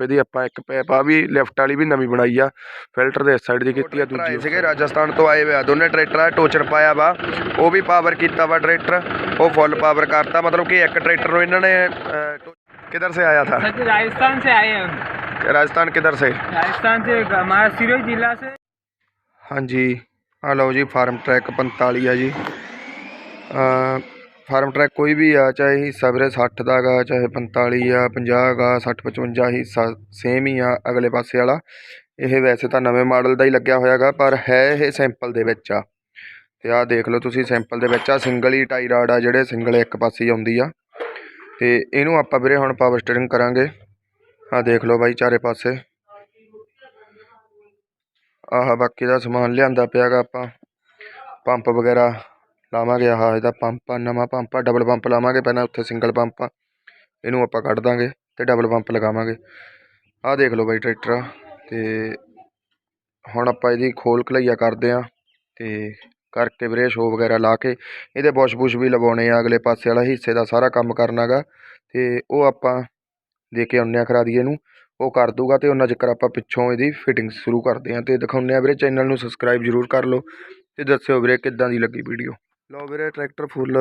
ਪੈਪ ਇਹਦੀ ਆਪਾਂ ਇੱਕ ਪੈਪ ਆ ਵੀ ਲਿਫਟ ਵਾਲੀ ਵੀ ਨਵੀਂ ਬਣਾਈ ਆ ਫਿਲਟਰ ਦੇ ਇਸ ਸਾਈਡ ਦੀ ਕੀਤੀ ਆ ਦੂਜੀ ਸੀਗੇ ਰਾਜਸਥਾਨ ਤੋਂ ਆਏ ਹੋਏ ਆ ਦੋਨੇ ਟਰੈਕਟਰ ਆ ਟੋਚਨ ਪਾਇਆ ਵਾ ਉਹ ਵੀ ਪਾਵਰ ਕੀਤਾ ਵਾ ਟਰੈਕਟਰ ਉਹ ਫੁੱਲ ਪਾਵਰ ਕਰਤਾ ਮਤਲਬ ਕਿ ਇੱਕ ਟਰੈਕਟਰ ਨੂੰ ਇਹਨਾਂ ਨੇ ਅ, ਟੋ- किधर से आया था सर जी, राजस्थान से आए हैं हम राजस्थान किधर से राजस्थान से हमारा सिरोही जिला से ਹਾਂਜੀ ਆ ਲਓ ਜੀ ਫਾਰਮ ਟਰੈਕ 45 ਆ ਜੀ ਅ ਫਾਰਮ ਟਰੈਕ ਕੋਈ ਵੀ ਆ, ਚਾਹੇ ਹਿੱਸਾ ਵੀਰੇ 60 ਦਾ ਗਾ, ਚਾਹੇ 45 ਆ 50 ਗਾ 60 55 ਹਿੱਸਾ ਸੇਮ ਹੀ ਆ ਅਗਲੇ ਪਾਸੇ ਵਾਲਾ। ਇਹ ਵੈਸੇ ਤਾਂ ਨਵੇਂ ਮਾਡਲ ਦਾ ਹੀ ਲੱਗਿਆ ਹੋਇਆਗਾ ਪਰ ਹੈ ਇਹ ਸੈਂਪਲ ਦੇ ਵਿੱਚ ਆ। ਤੇ ਆਹ ਦੇਖ ਲਓ ਤੁਸੀਂ ਸੈਂਪਲ ਦੇ ਵਿੱਚ ਆ ਸਿੰਗਲ ਹੀ ਟਾਈ ਰਾਡ ਆ, ਜਿਹੜੇ ਸਿੰਗਲ ਇੱਕ ਪਾਸੇ ਹੀ ਆਉਂਦੀ ਆ। ਤੇ ਇਹਨੂੰ ਆਪਾਂ ਵੀਰੇ ਹੁਣ ਪਾਵਰ ਸਟੀਅਰਿੰਗ ਕਰਾਂਗੇ। ਆਹ ਦੇਖ ਲਓ ਬਾਈ ਚਾਰੇ ਪਾਸੇ। ਆਹ ਬਾਕੀ ਦਾ ਸਮਾਨ ਲਿਆਂਦਾ ਪਿਆਗਾ ਆਪਾਂ। ਪੰਪ ਵਗੈਰਾ ਲਾਵਾਂਗੇ ਆਹ ਇਹਦਾ ਪੰਪ ਆ ਨਵਾਂ ਪੰਪ ਆ ਡਬਲ ਪੰਪ ਲਾਵਾਂਗੇ ਪਹਿਲਾਂ ਉੱਥੇ ਸਿੰਗਲ ਪੰਪ ਆ। ਇਹਨੂੰ ਆਪਾਂ ਕੱਢ ਦਾਂਗੇ ਤੇ ਡਬਲ ਪੰਪ ਲਗਾਵਾਂਗੇ। ਆਹ ਦੇਖ ਲਓ ਬਾਈ ਟਰੈਕਟਰ, ਤੇ ਹੁਣ ਆਪਾਂ ਇਹਦੀ ਖੋਲ ਖਲਈਆ ਕਰਦੇ ਆ ਤੇ ਕਰਕੇ ਵੀਰੇ ਸ਼ੋ ਵਗੈਰਾ ਲਾ ਕੇ ਇਹਦੇ ਬੁਸ਼ ਬੁਸ਼ ਵੀ ਲਵਾਉਣੇ ਆ, ਅਗਲੇ ਪਾਸੇ ਵਾਲਾ ਹਿੱਸੇ ਦਾ ਸਾਰਾ ਕੰਮ ਕਰਨਾਗਾ। ਤੇ ਉਹ ਆਪਾਂ ਦੇ ਕੇ ਆਉਂਦੇ ਆ ਖਰਾਦੀਏ ਨੂੰ ਉਹ ਕਰ ਦੂਗਾ ਤੇ ਉਹਨਾਂ ਚੱਕਰ ਆਪਾਂ ਪਿੱਛੋਂ ਇਹਦੀ ਫਿਟਿੰਗ ਸ਼ੁਰੂ ਕਰਦੇ ਹਾਂ ਤੇ ਦਿਖਾਉਂਦੇ ਆ ਵੀਰੇ ਚੈਨਲ ਨੂੰ ਸਬਸਕ੍ਰਾਈਬ ਜ਼ਰੂਰ ਕਰ ਲਓ ਤੇ ਦੱਸਿਓ ਵੀਰੇ ਕਿੱਦਾਂ ਦੀ ਲੱਗੀ ਵੀਡੀਓ ਲਓ ਵੀਰੇ, ਟਰੈਕਟਰ ਫੁੱਲ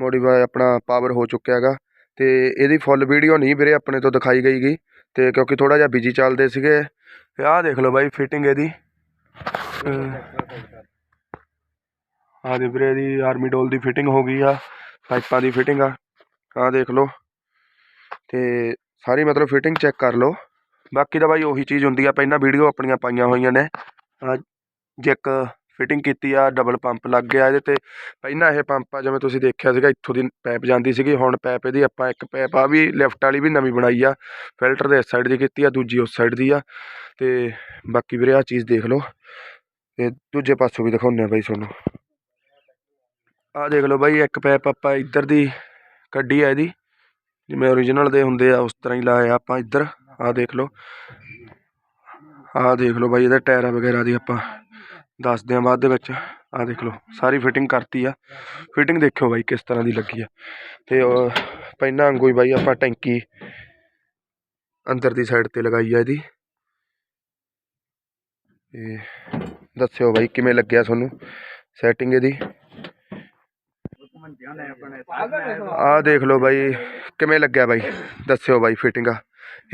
ਮੋਡੀਫਾਈ ਆਪਣਾ ਪਾਵਰ ਹੋ ਚੁੱਕਿਆ ਹੈਗਾ ਤੇ ਇਹਦੀ ਫੁੱਲ ਵੀਡੀਓ ਨਹੀਂ ਵੀਰੇ ਆਪਣੇ ਤੋਂ ਦਿਖਾਈ ਗਈ ਗੀ, ਤੇ ਕਿਉਂਕਿ ਥੋੜਾ ਜਿਹਾ ਬਿਜ਼ੀ ਚੱਲਦੇ ਸੀਗੇ। ਤੇ ਆਹ ਦੇਖ ਲਓ ਬਾਈ ਫਿਟਿੰਗ ਇਹਦੀ। ਆਹ ਦੇ ਵੀਰੇ ਇਹਦੀ ਆਰਮੀ ਡੋਲ ਦੀ ਫਿਟਿੰਗ ਹੋ ਗਈ ਆ, ਪਾਈਪਾਂ ਦੀ ਫਿਟਿੰਗ ਆ, ਆਹ ਦੇਖ ਲਓ। ਤੇ ਸਾਰੀ ਮਤਲਬ ਫਿਟਿੰਗ ਚੈੱਕ ਕਰ ਲਓ। ਬਾਕੀ ਤਾਂ ਬਾਈ ਉਹੀ ਚੀਜ਼ ਹੁੰਦੀ ਆ ਪਹਿਲਾਂ ਵੀਡੀਓ ਆਪਣੀਆਂ ਪਾਈਆਂ ਹੋਈਆਂ ਨੇ। ਆਹ ਜੈਕ ਫਿਟਿੰਗ ਕੀਤੀ ਆ ਡਬਲ ਪੰਪ ਲੱਗ ਗਿਆ ਇਹਦੇ ਤੇ। ਪਹਿਲਾਂ ਇਹ ਪੰਪ ਆ, ਜਿਵੇਂ ਤੁਸੀਂ ਦੇਖਿਆ ਸੀਗਾ, ਇੱਥੋਂ ਦੀ ਪੈਪ ਜਾਂਦੀ ਸੀਗੀ, ਹੁਣ ਪੈਪ ਇਹਦੀ ਆਪਾਂ ਇੱਕ ਪੈਪ ਆ ਵੀ ਲੈਫਟ ਵਾਲੀ ਵੀ ਨਵੀਂ ਬਣਾਈ ਆ। ਫਿਲਟਰ ਦੇ ਇਸ ਸਾਈਡ ਦੀ ਕੀਤੀ ਆ, ਦੂਜੀ ਉਸ ਸਾਈਡ ਦੀ ਆ। ਤੇ ਬਾਕੀ ਵੀਰੇ ਆ ਚੀਜ਼ ਦੇਖ ਲਓ। ਤੇ ਦੂਜੇ ਪਾਸੋਂ ਵੀ ਦਿਖਾਉਂਦੇ ਆ ਬਾਈ ਤੁਹਾਨੂੰ। ਆਹ ਦੇਖ ਲਓ ਬਾਈ, ਇੱਕ ਪੈਪ ਆਪਾਂ ਇੱਧਰ ਦੀ ਕੱਢੀ ਆ ਇਹਦੀ। ਜਿਵੇਂ ਓਰੀਜਨਲ ਦੇ ਹੁੰਦੇ ਆ, ਉਸ ਤਰ੍ਹਾਂ ਹੀ ਲਾਇਆ ਆਪਾਂ ਇੱਧਰ। ਆਹ ਦੇਖ ਲਓ। ਆਹ ਦੇਖ ਲਓ ਬਾਈ, ਇਹਦੇ ਟਾਇਰਾਂ ਵਗੈਰਾ ਦੀ ਆਪਾਂ ਦੱਸਦੇ ਹਾਂ ਬਾਅਦ ਦੇ ਵਿੱਚ। ਆਹ ਦੇਖ ਲਓ, ਸਾਰੀ ਫਿਟਿੰਗ ਕਰਤੀ ਆ। ਫਿਟਿੰਗ ਦੇਖਿਓ ਬਾਈ ਕਿਸ ਤਰ੍ਹਾਂ ਦੀ ਲੱਗੀ ਆ। ਤੇ ਪਹਿਲਾਂ ਵਾਂਗੂ ਹੀ ਬਾਈ ਆਪਾਂ ਟੈਂਕੀ ਅੰਦਰ ਦੀ ਸਾਈਡ ਤੇ ਲਗਾਈ ਆ ਇਹਦੀ। ਤੇ ਦੱਸਿਓ ਬਾਈ ਕਿਵੇਂ ਲੱਗਿਆ ਤੁਹਾਨੂੰ ਸੈਟਿੰਗ ਇਹਦੀ? ਆਹ ਦੇਖ ਲਓ ਬਾਈ, ਕਿਵੇਂ ਲੱਗਿਆ ਬਾਈ? ਦੱਸਿਓ ਬਾਈ ਫਿਟਿੰਗ ਆ।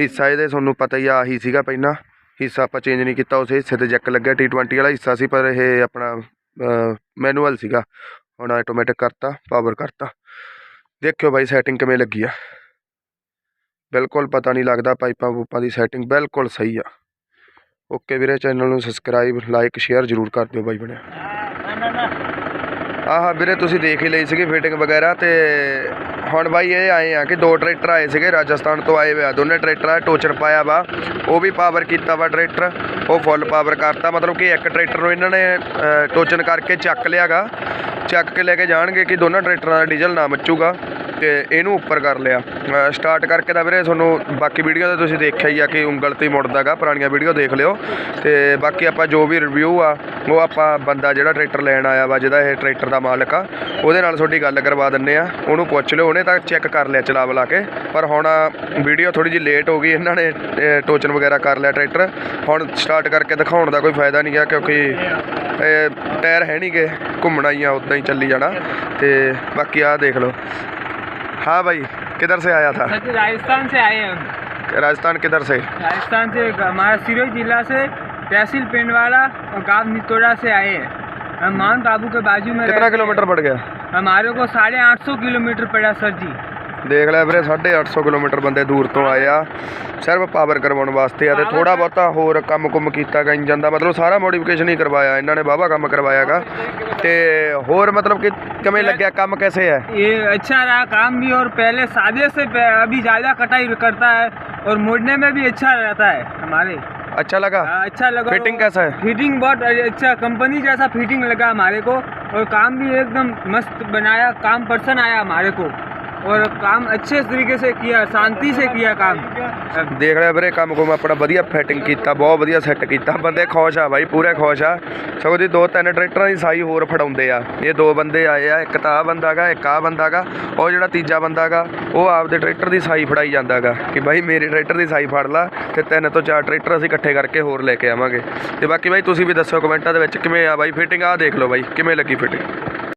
ਹਿੱਸਾ ਇਹਦੇ ਤੁਹਾਨੂੰ ਪਤਾ ਹੀ ਆ, ਆਹੀ ਸੀਗਾ ਪਹਿਲਾਂ। ਹਿੱਸਾ ਆਪਾਂ ਚੇਂਜ ਨਹੀਂ ਕੀਤਾ, ਉਸ ਹਿੱਸੇ ਤੇ ਜੈਕ ਲੱਗਿਆ T20 ਵਾਲਾ ਹਿੱਸਾ ਸੀ, ਪਰ ਇਹ ਆਪਣਾ ਮੈਨੂਅਲ ਸੀਗਾ। ਹੁਣ ਆਟੋਮੈਟਿਕ ਕਰਤਾ ਪਾਵਰ ਕਰਤਾ। ਦੇਖਿਓ ਬਾਈ ਸੈਟਿੰਗ ਕਿਵੇਂ ਲੱਗੀ ਆ। ਬਿਲਕੁਲ ਪਤਾ ਨਹੀਂ ਲੱਗਦਾ ਪਾਈਪਾਂ ਪੂਪਾਂ ਦੀ ਸੈਟਿੰਗ ਬਿਲਕੁਲ ਸਹੀ ਆ। ਓਕੇ ਵੀਰੇ, ਚੈਨਲ ਨੂੰ ਸਬਸਕ੍ਰਾਈਬ ਲਾਈਕ ਸ਼ੇਅਰ ਜ਼ਰੂਰ ਕਰ ਦਿਓ ਬਾਈ ਬਣਿਆ। ਆਹ ਵੀਰੇ, ਤੁਸੀਂ ਦੇਖ ਹੀ ਲਈ ਸੀਗੀ ਫਿਟਿੰਗ ਵਗੈਰਾ ਤੇ ਹੁਣ ਬਾਈ ਇਹ ਆਏ ਆ ਕਿ ਦੋ ਟਰੈਕਟਰ ਆਏ ਸੀਗੇ, ਰਾਜਸਥਾਨ ਤੋਂ ਆਏ ਹੋਏ ਦੋਨੇ ਟਰੈਕਟਰ ਆ, ਟੋਚਨ ਪਾਇਆ ਵਾ। ਉਹ ਵੀ ਪਾਵਰ ਕੀਤਾ ਵਾ ਟਰੈਕਟਰ ਉਹ ਫੁੱਲ ਪਾਵਰ ਕਰਤਾ। ਮਤਲਬ ਕਿ ਇੱਕ ਟਰੈਕਟਰ ਨੂੰ ਇਹਨਾਂ ਨੇ ਟੋਚਨ ਕਰਕੇ ਚੱਕ ਲਿਆਗਾ। ਚੱਕ ਕੇ ਲੈ ਕੇ ਜਾਣਗੇ ਕਿ ਦੋਨਾਂ ਟਰੈਕਟਰਾਂ ਦਾ ਡੀਜ਼ਲ ਨਾ ਮੱਚੂਗਾ। ਤੇ ਇਹਨੂੰ ਉੱਪਰ ਕਰ ਲਿਆ। ਸਟਾਰਟ ਕਰਕੇ ਤਾਂ ਵੀਰੇ ਤੁਹਾਨੂੰ ਬਾਕੀ ਵੀਡੀਓ ਤਾਂ ਤੁਸੀਂ ਦੇਖਿਆ ਹੀ ਆ ਕਿ ਉਂਗਲ ਤੇ ਹੀ ਮੁੜਦਾਗਾ ਪੁਰਾਣੀਆਂ ਵੀਡੀਓ ਦੇਖ ਲਿਓ। ਤੇ ਬਾਕੀ ਆਪਾਂ ਜੋ ਵੀ ਰਿਵਿਊ ਆ, ਉਹ ਆਪਾਂ ਬੰਦਾ ਜਿਹੜਾ ਟਰੈਕਟਰ ਲੈਣ ਆਇਆ ਵਾ, ਜਿਹਦਾ ਇਹ ਟਰੈਕਟਰ ਦਾ ਮਾਲਕ ਆ, ਉਹਦੇ ਨਾਲ ਤੁਹਾਡੀ ਗੱਲ ਕਰਵਾ ਦਿੰਨੇ ਆ। ਉਹਨੂੰ ਪੁੱਛ ਲਿਓ, ਉਹਨੇ ਤਾਂ ਚੈੱਕ ਕਰ ਲਿਆ ਚਲਾ ਬਲਾ ਕੇ। ਪਰ ਹੁਣ ਵੀਡੀਓ ਥੋੜੀ ਜਿਹੀ ਲੇਟ ਹੋ ਗਈ, ਇਹਨਾਂ ਨੇ ਟੋਚਨ ਵਗੈਰਾ ਕਰ ਲਿਆ ਟਰੈਕਟਰ ਹੁਣ ਸਟਾਰਟ ਕਰਕੇ ਦਿਖਾਉਣ ਦਾ ਕੋਈ ਫਾਇਦਾ ਨਹੀਂ ਗਿਆ ਕਿਉਂਕਿ ਟਾਇਰ ਹੈ ਨਹੀਂ ਗੇ, ਘੁੰਮਣਾ ਹੀ ਆ ਉਦਾਂ ਹੀ ਚੱਲੀ ਜਾਣਾ। ਤੇ ਬਾਕੀ ਆਹ ਦੇਖ ਲਓ। हाँ भाई किधर से आया था? राजस्थान से आए हैं हम। राजस्थान किधर से? राजस्थान से हमारा सिरोही जिला से तहसील पिंडवाड़ा और गाँव नितोड़ा से आए हैं। हम माउंट आबू के बाजू में कितना किलोमीटर पड़ गया? हमारे को साढ़े आठ सौ किलोमीटर पड़ा सर जी। ਦੇਖ ਲਿਆ ਵੀਰੇ 850 ਕਿਲੋਮੀਟਰ ਬੰਦੇ ਦੂਰ ਤੋਂ ਆਏ ਆ ਸਿਰਫ ਪਾਵਰ ਕਰਵਾਉਣ ਵਾਸਤੇ ਆ ਤੇ ਥੋੜਾ ਬਹੁਤਾ ਹੋਰ ਕੰਮ ਕੁਮ ਕੀਤਾ ਗਾ ਇੰਜਨ ਦਾ ਮਤਲਬ ਸਾਰਾ ਮੋਡੀਫਿਕੇਸ਼ਨ ਹੀ ਕਰਵਾਇਆ ਇਹਨਾਂ ਨੇ ਵਾਹਵਾ ਕੰਮ ਕਰਵਾਇਆਗਾ ਤੇ ਹੋਰ ਮਤਲਬ ਕਿ ਕਿਵੇਂ ਲੱਗਿਆ ਕੰਮ कैसे है ये अच्छा रहा काम भी और पहले सादे से पे- अभी ज़्यादा कटाई करता है और मोड़ने में भी अच्छा रहता है हमारे अच्छा लगा हाँ, अच्छा लगा फिटिंग कैसा है फिटिंग बहुत अच्छा कंपनी जैसा फिटिंग लगा हमारे को और काम भी एकदम मस्त बनाया काम पर्सन आया हमारे को ਔਰ ਕੰਮ ਅੱਛੇ ਤਰੀਕੇ ਸੇ ਕੀਆ ਸ਼ਾਂਤੀ ਸੇ ਕੀਆ काम। ਦੇਖ ਲਿਆ ਵੀਰੇ ਕੰਮ ਕੋਮ ਆਪਣਾ ਵਧੀਆ ਫਿਟਿੰਗ ਕੀਤਾ ਬਹੁਤ ਵਧੀਆ ਸੈੱਟ ਕੀਤਾ ਬੰਦੇ ਖੁਸ਼ ਆ ਬਾਈ ਪੂਰੇ ਖੁਸ਼ ਆ ਸਗੋਂ ਜੀ ਦੋ ਤਿੰਨ ਟਰੈਕਟਰਾਂ ਦੀ ਸਾਈ ਹੋਰ ਫੜਾਉਂਦੇ ਆ। ਇਹ ਦੋ ਬੰਦੇ ਆਏ ਆ ਇੱਕ ਤਾਂ ਆ ਬੰਦਾਗਾ ਇੱਕ ਆ ਬੰਦਾਗਾ ਉਹ ਜਿਹੜਾ ਤੀਜਾ ਬੰਦਾਗਾ ਉਹ ਆਪਦੇ ਟਰੈਕਟਰ ਦੀ ਸਾਈ ਫੜਾਈ ਜਾਂਦਾਗਾ ਕਿ ਬਾਈ ਮੇਰੇ ਟਰੈਕਟਰ ਦੀ ਸਾਈ ਫੜ ਲਾ ਤੇ ਤਿੰਨ ਤੋਂ ਚਾਰ ਟਰੈਕਟਰ ਅਸੀਂ ਇਕੱਠੇ ਕਰਕੇ ਹੋਰ ਲੈ ਕੇ ਆਵਾਂਗੇ। ਤੇ ਬਾਕੀ ਬਾਈ ਤੁਸੀਂ ਵੀ ਦੱਸੋ ਕਮੈਂਟਾਂ ਦੇ ਵਿੱਚ ਕਿਵੇਂ ਆ ਬਾਈ ਫਿਟਿੰਗ ਆ ਦੇਖ ਲਓ ਬਾਈ, ਕਿਵੇਂ ਲੱਗੀ ਫਿਟਿੰਗ